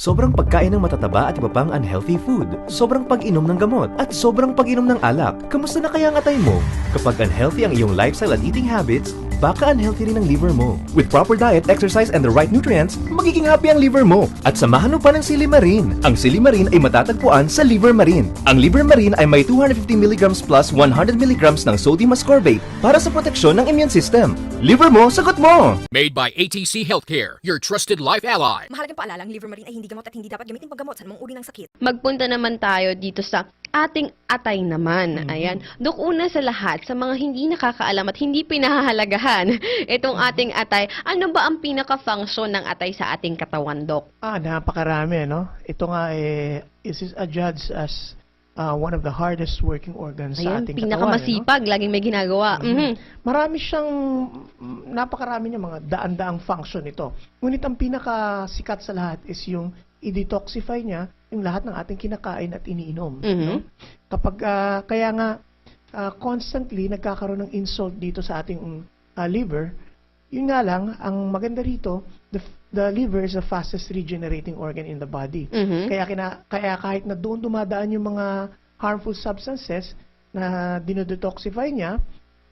Sobrang pagkain ng matataba at iba pang unhealthy food, sobrang pag-inom ng gamot, at sobrang pag-inom ng alak. Kamusta na kaya ang atay mo? Kapag unhealthy ang iyong lifestyle at eating habits, baka unhealthy rin ang liver mo. With proper diet, exercise, and the right nutrients, magiging happy ang liver mo. At samahan mo pa ng Silimarin. Ang Silimarin ay matatagpuan sa Liver Marine. Ang Liver Marine ay may 250 mg plus 100 mg ng sodium ascorbate para sa proteksyon ng immune system. Liver mo, sagot mo! Made by ATC Healthcare, your trusted life ally. Mahalagang paalala, ang liver marine ay hindi gamot at hindi dapat gamitin paggamot sa anumang uri ng sakit. magpunta naman tayo dito sa ating atay naman. Ayan. Dok, una sa lahat, sa mga hindi nakakaalam at hindi pinahahalagahan itong ating atay, ano ba ang pinaka-function ng atay sa ating katawan, Dok? Ah, napakarami, no? Ito nga eh, is is adjudged as uh, one of the hardest working organs sa Ayan, ating katawan. pinakamasipag, laging may ginagawa. ano? Mhm. Marami siyang, napakarami niya mga daan-daang function ito. Ngunit ang pinakasikat sa lahat is yung i-detoxify niya yung lahat ng ating kinakain at iniinom. Mhm. no? Kapag, ah, kaya nga, ah, constantly nagkakaroon ng insult dito sa ating ah, liver, yun nga lang, ang maganda rito, the, the liver is the fastest regenerating organ in the body. Mhm. Kaya, kina, kaya kahit na doon dumadaan yung mga harmful substances na dinodetoxify niya,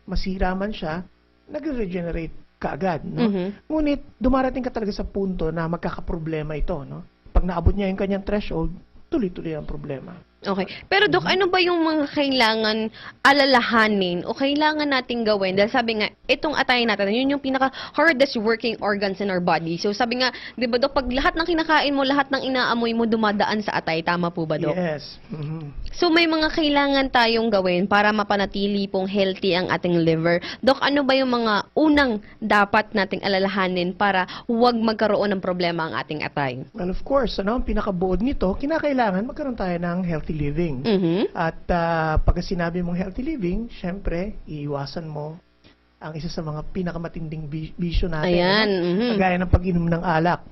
masira man siya, nagre-regenerate kaagad. No? Mhm. Ngunit dumarating ka talaga sa punto na magkakaproblema ito. No? Pag naabot niya yung kanyang threshold, tuloy-tuloy ang problema. Okay. Pero Dok, ano ba yung mga kailangan alalahanin o kailangan nating gawin? Dahil sabi nga, itong atay natin, yun yung pinaka-hardest working organs in our body. So sabi nga, di ba Dok, pag lahat ng kinakain mo, lahat ng inaamoy mo dumadaan sa atay, tama po ba Dok? Yes. Mhm. So may mga kailangan tayong gawin para mapanatili pong healthy ang ating liver. Dok, ano ba yung mga unang dapat nating alalahanin para huwag magkaroon ng problema ang ating atay? Well, of course, ano, ang pinakabuod nito, kinakailangan magkaroon tayo ng healthy living. Mhm. At ah, pagka sinabi mong healthy living, syempre, iiwasan mo ang isa sa mga pinakamatinding bi- bisyo natin. Ayan. mhm. Kagaya ng pag-inom ng alak.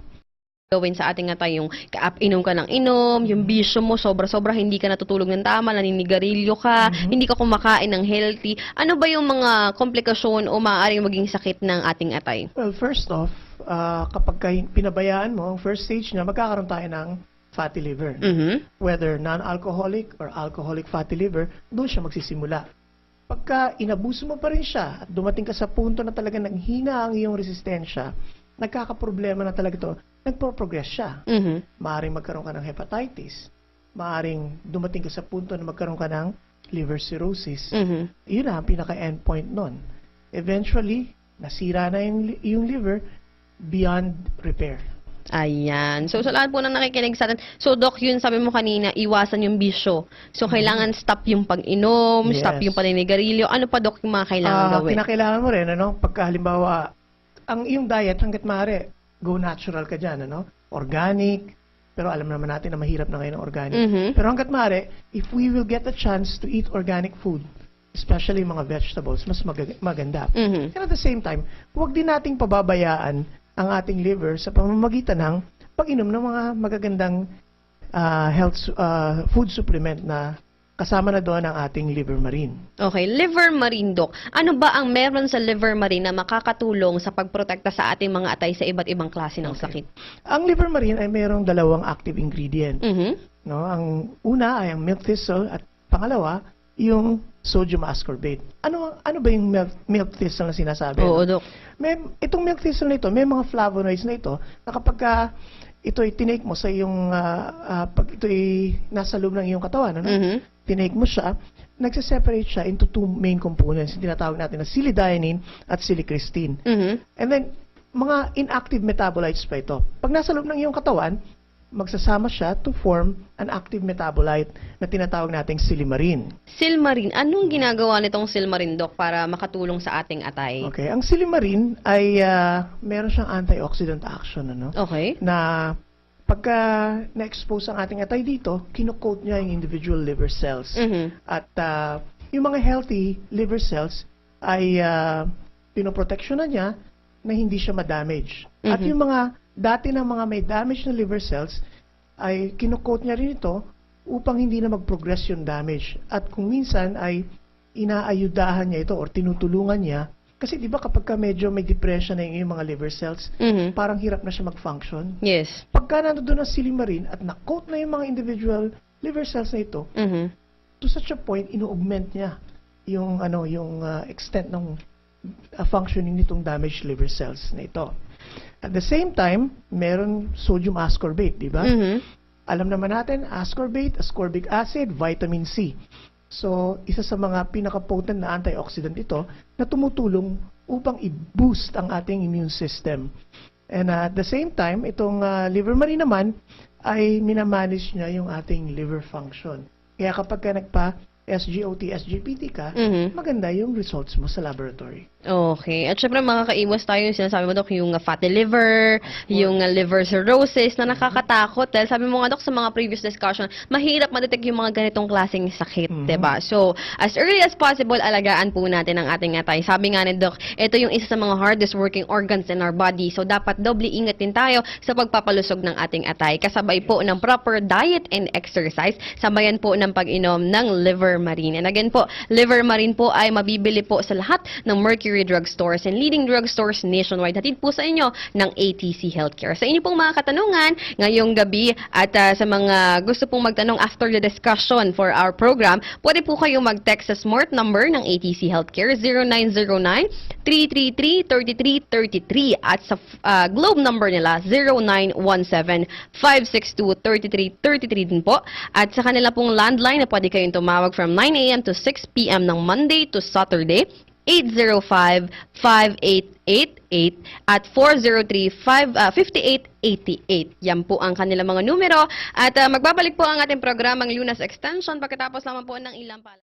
gawin sa ating atay yung kaap inom ka ng inom, yung bisyo mo sobra-sobra hindi ka natutulog ng tama, naninigarilyo ka, hindi ka kumakain ng healthy. Ano ba yung mga komplikasyon o maaaring maging sakit ng ating atay? Well, first off, ah, kapag ka- pinabayaan mo, ang first stage niya, magkakaroon tayo ng fatty liver. Mhm. Whether non-alcoholic or alcoholic fatty liver, doon siya magsisimula. Pagka inabuso mo pa rin siya at dumating ka sa punto na talaga nanghina ang iyong resistensya, nagkakaproblema na talaga ito, nagpo-progress siya. Mhm. Maaring magkaroon ka ng hepatitis. Maaring dumating ka sa punto na magkaroon ka ng liver cirrhosis. Mhm. Yun na ang pinaka-endpoint nun. Eventually, nasira na yung, yung liver beyond repair. Ayan. So, sa lahat po ng nakikinig sa atin, so, Doc, yun sabi mo kanina, iwasan yung bisyo. So, kailangan stop yung pag-inom, stop Yes. yung paninigarilyo. Ano pa, Doc, yung mga kailangan Ah, gawin? kinakailangan mo rin, ano, pagka halimbawa, ang iyong diet hanggat maaari, go natural ka dyan, ano, organic, pero alam naman natin na mahirap na ngayon ang organic. Mhm. Pero hanggat maaari, if we will get the chance to eat organic food, especially mga vegetables, mas mag- maganda. Mhm. And at the same time, huwag din nating pababayaan ang ating liver sa pamamagitan ng pag-inom ng mga magagandang ah, health ah, food supplement na kasama na doon ang ating liver marine. Okay, liver marine, Doc. Ano ba ang meron sa liver marine na makakatulong sa pagprotekta sa ating mga atay sa iba't ibang klase ng sakit? Ang liver marine ay mayroong dalawang active ingredient. Mhm. No, ang una ay ang milk thistle at pangalawa yung sodium ascorbate. Ano ano ba yung milk, milk thistle na sinasabi? Oo, no? Doc. May itong milk thistle na ito, may mga flavonoids na ito na kapag ka ito ay tinake mo sa iyong ah, ah, pag ito ay nasa loob ng iyong katawan, ano? Mhm. Tinake mo siya, nagse-separate siya into two main components. Yung tinatawag natin na silidionine at silicrystine. Mhm. And then, mga inactive metabolites pa ito. Pag nasa loob ng iyong katawan, magsasama siya to form an active metabolite na tinatawag nating silimarin. Silmarine. Anong ginagawa nitong silmarine, Doc, para makatulong sa ating atay? Okay, ang silimarin ay ah, meron siyang antioxidant action ano Okay. na pagka na-expose ang ating atay dito, kino-coat niya yung individual liver cells. Mhm. At ah, yung mga healthy liver cells ay uh, pinoproteksyonan niya na hindi siya ma-damage. At Mhm. yung mga dati ng mga may damage na liver cells ay kino-coat niya rin ito upang hindi na mag-progress yung damage. At kung minsan ay inaayudahan niya ito or tinutulungan niya Kasi di ba kapag ka medyo may depression na yung mga liver cells, Mhm. parang hirap na siya mag-function. Yes. Pagka nandun ang silimarin at na-coat na yung mga individual liver cells na ito, Mhm. to such a point, ino-augment niya yung, ano, yung uh, extent ng uh, functioning nitong damaged liver cells na ito. At the same time, meron sodium ascorbate, di ba? Mhm. Alam naman natin, ascorbate, ascorbic acid, vitamin C. So, isa sa mga pinaka-potent na antioxidant ito na tumutulong upang i-boost ang ating immune system. And uh, at the same time, itong uh, liver marine naman ay minamanage niya yung ating liver function. Kaya kapag ka nagpa SGOT, SGPT ka, Mhm. maganda yung results mo sa laboratory. Okay. At syempre makakaiwas tayo yung sinasabi mo, Dok, yung uh, fatty liver, yung uh, liver cirrhosis na nakakatakot. Dahil sabi mo nga, Dok, sa mga previous discussion, mahirap madetect yung mga ganitong klaseng sakit, Mhm. 'di ba? So, as early as possible, alagaan po natin ang ating atay. Sabi nga ni Doc, ito yung isa sa mga hardest working organs in our body. So, dapat doble ingat din tayo sa pagpapalusog ng ating atay. Kasabay po ng proper diet and exercise. Sabayan po ng pag-inom ng liver marine. And again po, liver marine po ay mabibili po sa lahat ng Mercury Drug Stores and leading drug stores nationwide. Hatid po sa inyo ng ATC Healthcare. Sa inyo pong mga katanungan ngayong gabi at ah, sa mga gusto pong magtanong after the discussion for our program, pwede po kayong mag-text sa smart number ng ATC Healthcare 0909-333-3333 at sa ah, globe number nila 0917-562-3333 din po. At sa kanila pong landline na pwede kayong tumawag from 9 a.m. to 6 p.m. ng Monday to Saturday 805-5888 at 403-5888. Yan po ang kanilang mga numero. At ah, magbabalik po ang ating programang Lunas Extension pagkatapos lamang po ng ilang pala.